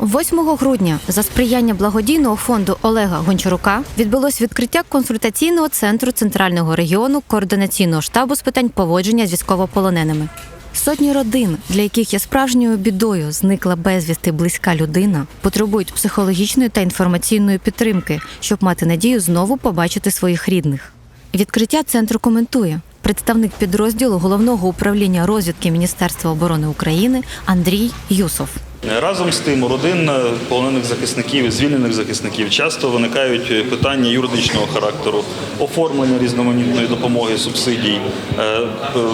8 грудня за сприяння благодійного фонду Олега Гончарука відбулось відкриття консультаційного центру центрального регіону координаційного штабу з питань поводження з військовополоненими. Сотні родин, для яких є справжньою бідою зникла безвісти близька людина, потребують психологічної та інформаційної підтримки, щоб мати надію знову побачити своїх рідних. Відкриття центру коментує представник підрозділу головного управління розвідки Міністерства оборони України Андрій Юсов. Разом з тим, у родин е, полонених захисників звільнених захисників часто виникають е, питання юридичного характеру, оформлення різноманітної допомоги, субсидій, е,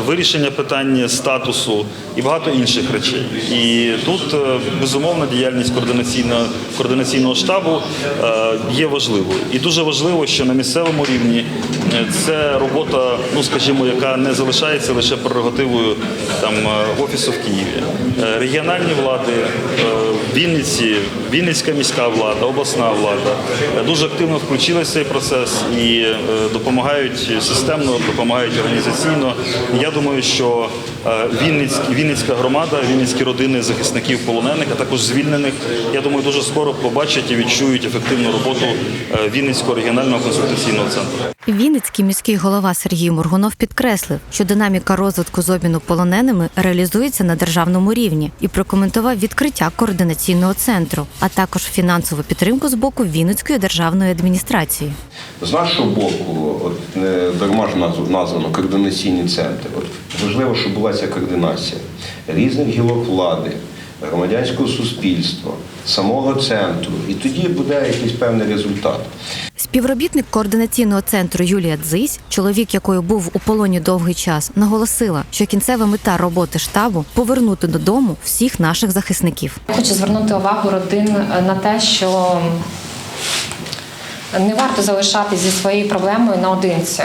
вирішення питання статусу і багато інших речей. І тут безумовно діяльність координаційного координаційного штабу є важливою. І дуже важливо, що на місцевому рівні це робота, ну скажімо, яка не залишається лише прерогативою там е, офісу в Києві. Е, Регіональні влади е, Вінниці, Вінницька міська влада, обласна влада е, дуже активно включилися в цей процес і е, допомагають системно, допомагають організаційно. Я думаю, що е, Вінницькі, Вінницька громада, Вінницькі родини захисників полонених, а також звільнених, я думаю, дуже скоро побачать і відчують ефективну роботу е, Вінницького регіонального консультаційного центру. Вінницький міський голова Сергій Моргунов підкреслив, що динаміка розвитку з обміну полоненими реалізується на державному рівні і прокоментував відкриття координаційного центру, а також фінансову підтримку з боку Вінницької державної адміністрації. З нашого боку, от не дарма ж назв- названо координаційні центри. От важливо, щоб була ця координація різних гілок влади, громадянського суспільства, самого центру, і тоді буде якийсь певний результат. Співробітник координаційного центру Юлія Дзись, чоловік якої був у полоні довгий час, наголосила, що кінцева мета роботи штабу повернути додому всіх наших захисників. Хочу звернути увагу родин на те, що не варто залишатись зі своєю проблемою наодинці.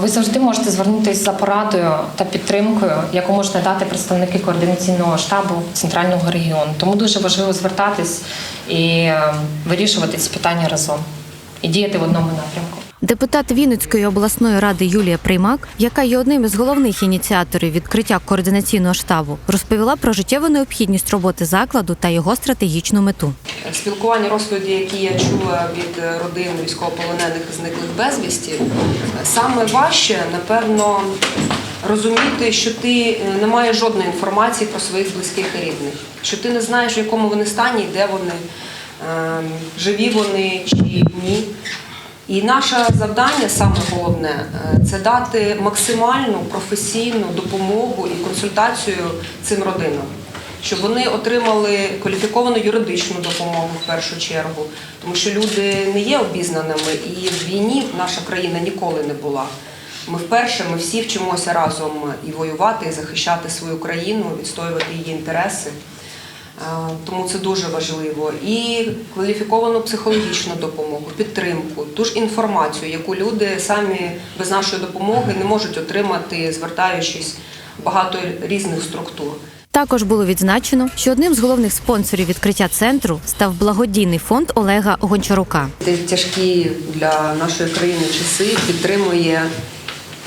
Ви завжди можете звернутися за порадою та підтримкою, яку можуть надати представники координаційного штабу центрального регіону. Тому дуже важливо звертатись і е, вирішувати ці питання разом і діяти в одному напрямку. Депутат Вінницької обласної ради Юлія Приймак, яка є одним із головних ініціаторів відкриття координаційного штабу, розповіла про життєву необхідність роботи закладу та його стратегічну мету. Спілкування розповіді, які я чула від родин військовополонених зниклих безвісті, саме важче, напевно, розуміти, що ти не маєш жодної інформації про своїх близьких і рідних, що ти не знаєш, в якому вони стані, де вони, ем, живі вони чи ні. І наше завдання, саме головне, е, це дати максимальну професійну допомогу і консультацію цим родинам щоб вони отримали кваліфіковану юридичну допомогу в першу чергу, тому що люди не є обізнаними, і в війні наша країна ніколи не була. Ми вперше, ми всі вчимося разом і воювати, і захищати свою країну, відстоювати її інтереси. Тому це дуже важливо. І кваліфіковану психологічну допомогу, підтримку, ту ж інформацію, яку люди самі без нашої допомоги не можуть отримати, звертаючись багато різних структур. Також було відзначено, що одним з головних спонсорів відкриття центру став благодійний фонд Олега Гончарука. Тяжкі для нашої країни часи підтримує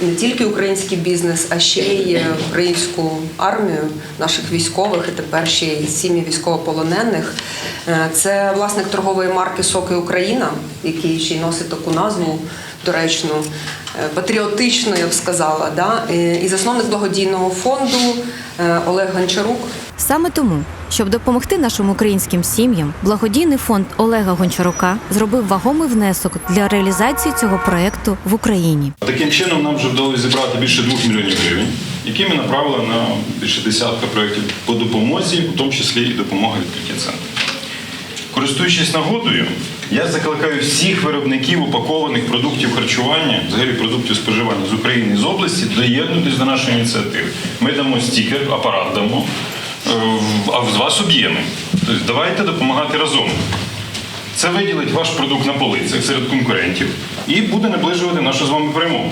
не тільки український бізнес, а ще й українську армію наших військових і тепер ще й сім'ї військовополонених. Е, Це власник торгової марки Соки Україна, який ще й носить таку назву доречну, е, патріотичну, я б сказала. Да? Е, І засновник благодійного фонду е, Олег Гончарук. Саме тому, щоб допомогти нашим українським сім'ям, благодійний фонд Олега Гончарука зробив вагомий внесок для реалізації цього проекту в Україні. Таким чином нам вже вдалося зібрати більше 2 мільйонів гривень, які ми направили на більше десятка проєктів по допомозі, в тому числі і допомога відкриття центру. Користуючись нагодою, я закликаю всіх виробників упакованих продуктів харчування, взагалі продуктів споживання з України з області, доєднутися до нашої ініціативи. Ми дамо стікер, апарат дамо, е, а з вас об'єми. Тобто давайте допомагати разом. Це виділить ваш продукт на полицях серед конкурентів і буде наближувати нашу з вами перемогу.